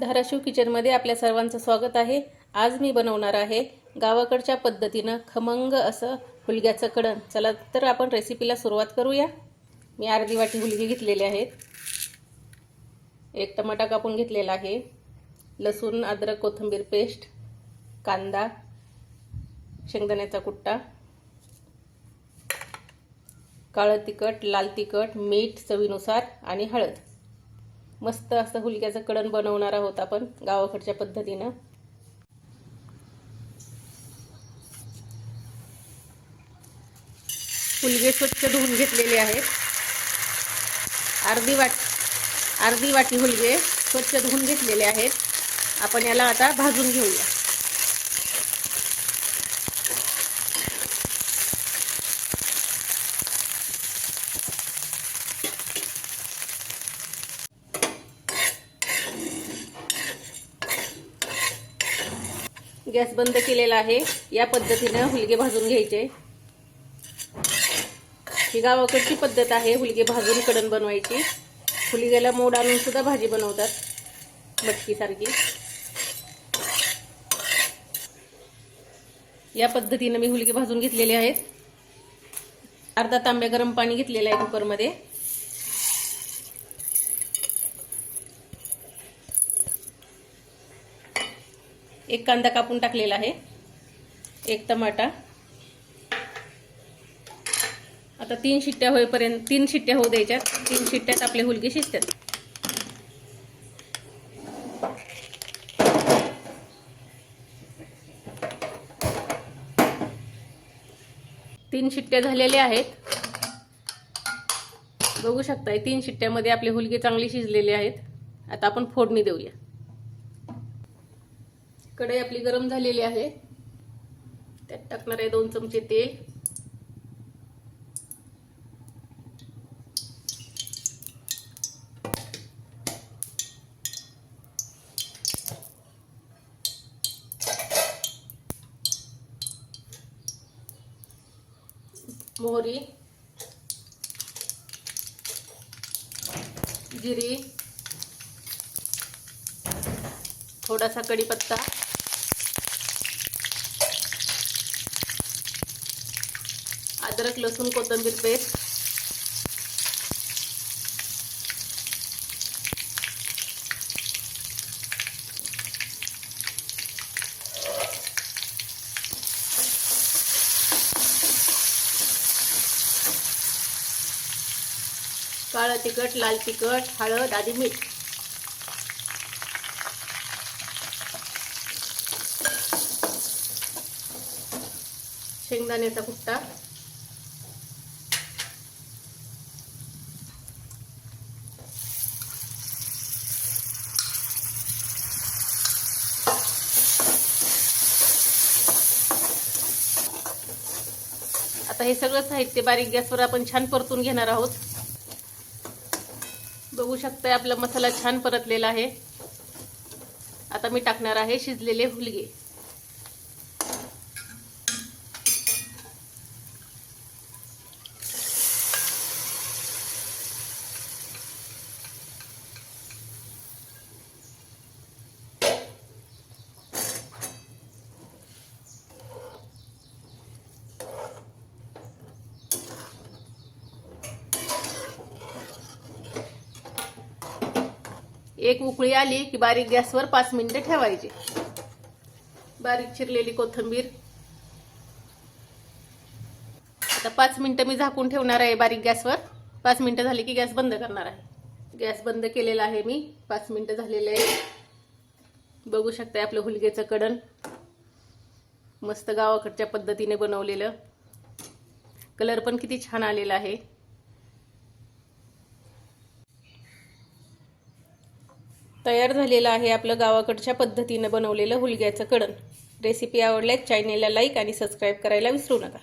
धाराशिव किचनमध्ये आपल्या सर्वांचं स्वागत आहे. आज मी बनवणार आहे गावाकडच्या पद्धतीनं खमंग असं हुलग्याचं कडण चला तर आपण रेसिपीला सुरुवात करूया. मी अर्धी वाटी हुलगी घेतलेले आहेत. एक टमाटा कापून घेतलेला आहे. लसूण अद्रक कोथिंबीर पेस्ट कांदा शेंगदाण्याचा कुट्टा काळं तिखट लाल तिखट मीठ चवीनुसार आणि हळद. मस्त असं हुलग्याचं कडण बनवणार आहोत आपण गावाकडच्या पद्धतीनं. हुलगे स्वच्छ धुवून घेतलेले आहेत. अर्धी वाट अर्धी वाटी हुलगे स्वच्छ धुवून घेतलेले आहेत. आपण याला आता भाजून घेऊया. गॅस बंद केलेला आहे. या पद्धतीनं हुलगे भाजून घ्यायचे. ही गावाकडची पद्धत आहे हुलगे भाजून कडण बनवायची. हुलग्याला मोड आणून सुद्धा भाजी बनवतात मटकीसारखी या पद्धतीनं मी हुलगे भाजून घेतलेले आहेत. अर्धा तांब्या गरम पाणी घेतलेलं आहे कुकरमध्ये. एक कांदा कापून टाकलेला आहे. एक टमाटा. आता तीन शिट्ट्या होईपर्यंत तीन शिट्ट्या होऊ द्यायच्यात. तीन शिट्ट्यात आपले हुलगे शिजतात. तीन शिट्ट्या झालेल्या आहेत. बघू शकताय तीन शिट्ट्यामध्ये आपले हुलगे चांगले शिजलेले आहेत. आता आपण फोडणी देऊया. कढई आपली गरम झालेली आहे. त्यात टाकणार आहे दोन चमचे तेल. मोहरी. जिरी. थोडासा कढीपत्ता. अद्रक लसूण कोथिंबीर पेस्ट. काळं तिखट लाल तिखट हळद आधी मीठ. शेंगदाण्याचा कुट्टा. आता हे सगळं साहित्य बारीक गॅसवर आपण छान परतून घेणार आहोत. बघू शकताय आपला मसाला छान परतलेला आहे. आता मी टाकणार आहे शिजलेले हुलगे. एक उकळी आली की बारीक गॅसवर पाच मिनिटं ठेवायची. बारीक चिरलेली कोथिंबीर. आता पाच मिनिटं मी झाकून ठेवणार आहे बारीक गॅसवर. पाच मिनिटं झाली की गॅस बंद करणार आहे. गॅस बंद केलेला आहे मी. पाच मिनिटं झालेले आहे. बघू शकताय आपलं हुलगेचं कडण. मस्त गावाकडच्या पद्धतीने बनवलेलं. कलर पण किती छान आलेला आहे. तयार झालेलं आहे आपलं गावाकडच्या पद्धतीनं बनवलेलं हुलग्याचं कडण रेसिपी आवडल्यास चॅनेलला लाईक आणि सबस्क्राईब करायला विसरू नका.